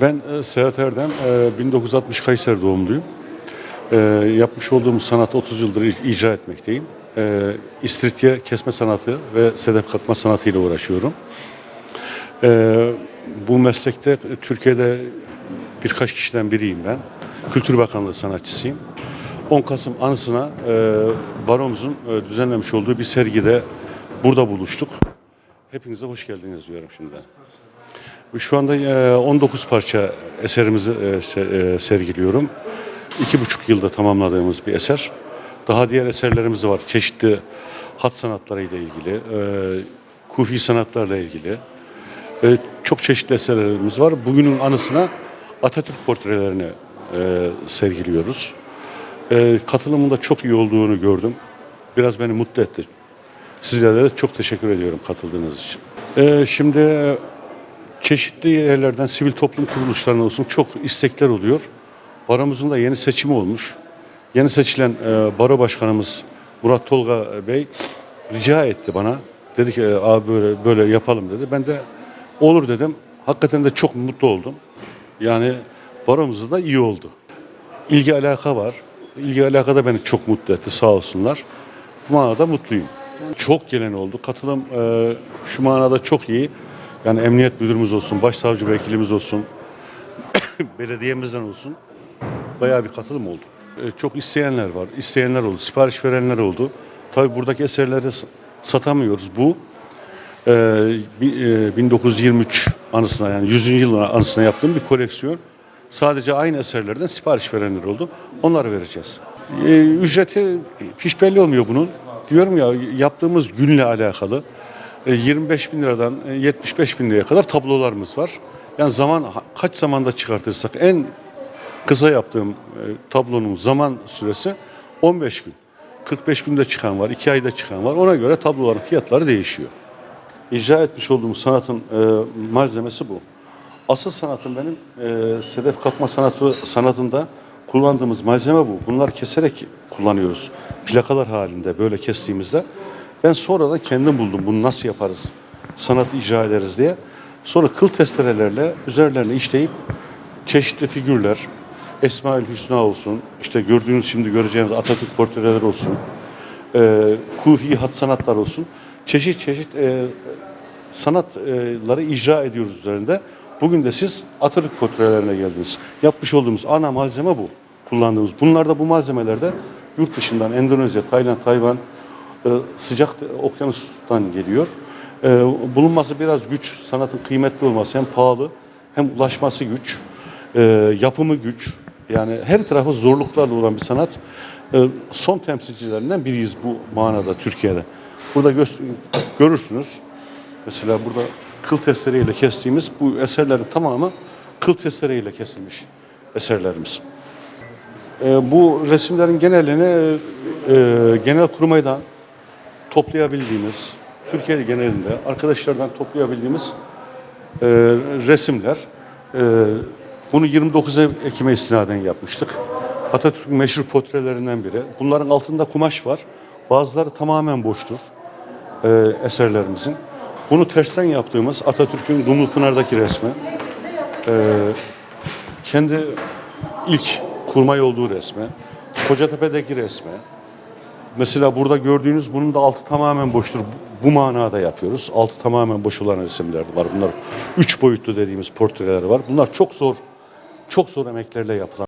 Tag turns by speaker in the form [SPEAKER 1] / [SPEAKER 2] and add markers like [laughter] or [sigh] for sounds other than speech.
[SPEAKER 1] Ben e, Serhat Erdem, e, 1960 Kayseri doğumluyum. E, yapmış olduğum sanat 30 yıldır icra etmekteyim. E, İstiridye kesme sanatı ve sedef katma sanatıyla uğraşıyorum. E, bu meslekte Türkiye'de birkaç kişiden biriyim ben. Kültür Bakanlığı sanatçısıyım. 10 Kasım anısına e, baromuzun e, düzenlemiş olduğu bir sergide burada buluştuk. Hepinize hoş geldiniz diyorum şimdiden. Şu anda e, 19 parça eserimizi e, e, sergiliyorum. İki buçuk yılda tamamladığımız bir eser. Daha diğer eserlerimiz var. Çeşitli hat sanatlarıyla ilgili, e, kufi sanatlarla ilgili. E, Çok çeşitli eserlerimiz var. Bugünün anısına Atatürk portrelerini e, sergiliyoruz. E, Katılımın da çok iyi olduğunu gördüm. Biraz beni mutlu etti. Sizlere de çok teşekkür ediyorum katıldığınız için. E, Şimdi e, çeşitli yerlerden sivil toplum kuruluşlarına olsun çok istekler oluyor. Baromuzun da yeni seçimi olmuş. Yeni seçilen e, baro başkanımız Murat Tolga Bey rica etti bana. Dedi ki "E, abi böyle böyle yapalım dedi. Ben de olur dedim. Hakikaten de çok mutlu oldum. Yani baromuzda da iyi oldu. İlgi alaka var. İlgi alaka da beni çok mutlu etti sağ olsunlar. Bu manada mutluyum. Çok gelen oldu. Katılım e, şu manada çok iyi. Yani emniyet müdürümüz olsun, başsavcı vekilimiz olsun, [coughs] belediyemizden olsun bayağı bir katılım oldu. E, çok isteyenler var, isteyenler oldu, sipariş verenler oldu. Tabii buradaki eserleri satamıyoruz. Bu e, bi- e, 1923 anısına yani 100. yıl anısına yaptığım bir koleksiyon. Sadece aynı eserlerden sipariş verenler oldu. Onları vereceğiz. E, ücreti hiç belli olmuyor bunun. Diyorum ya yaptığımız günle alakalı. E, 25 bin liradan e, 75 bin liraya kadar tablolarımız var. Yani zaman kaç zamanda çıkartırsak en kısa yaptığım e, tablonun zaman süresi 15 gün. 45 günde çıkan var, 2 ayda çıkan var. Ona göre tabloların fiyatları değişiyor. İcra etmiş olduğum sanatın e, malzemesi bu. Asıl sanatım benim e, sedef katma sanatı sanatında kullandığımız malzeme bu. Bunlar keserek kullanıyoruz. Plakalar halinde böyle kestiğimizde. Ben sonradan kendim buldum bunu nasıl yaparız, sanatı icra ederiz diye. Sonra kıl testerelerle üzerlerine işleyip çeşitli figürler, Esmaül Hüsna olsun, işte gördüğünüz şimdi göreceğiniz Atatürk portreleri olsun, e, kufi hat sanatlar olsun, çeşit çeşit e, sanatları icra ediyoruz üzerinde. Bugün de siz Atatürk portrelerine geldiniz. Yapmış olduğumuz ana malzeme bu. Kullandığımız. Bunlar da bu malzemelerde yurt dışından Endonezya, Tayland, Tayvan sıcak okyanustan geliyor. E, bulunması biraz güç. Sanatın kıymetli olması hem pahalı hem ulaşması güç. E, yapımı güç. Yani her tarafı zorluklarla olan bir sanat. E, son temsilcilerinden biriyiz bu manada Türkiye'de. Burada gö- görürsünüz. Mesela burada kıl testereyle kestiğimiz bu eserlerin tamamı kıl testereyle kesilmiş eserlerimiz. E, bu resimlerin genelini e, genel kurmaydan toplayabildiğimiz, Türkiye genelinde arkadaşlardan toplayabildiğimiz e, resimler. E, bunu 29 Ekim'e istinaden yapmıştık. Atatürk'ün meşhur portrelerinden biri. Bunların altında kumaş var. Bazıları tamamen boştur e, eserlerimizin. Bunu tersten yaptığımız Atatürk'ün Dumlupınar'daki resmi, e, kendi ilk kurmay olduğu resmi, Kocatepe'deki resmi, mesela burada gördüğünüz bunun da altı tamamen boştur. Bu manada yapıyoruz. Altı tamamen boş olan resimler var. Bunlar üç boyutlu dediğimiz portreler var. Bunlar çok zor, çok zor emeklerle yapılan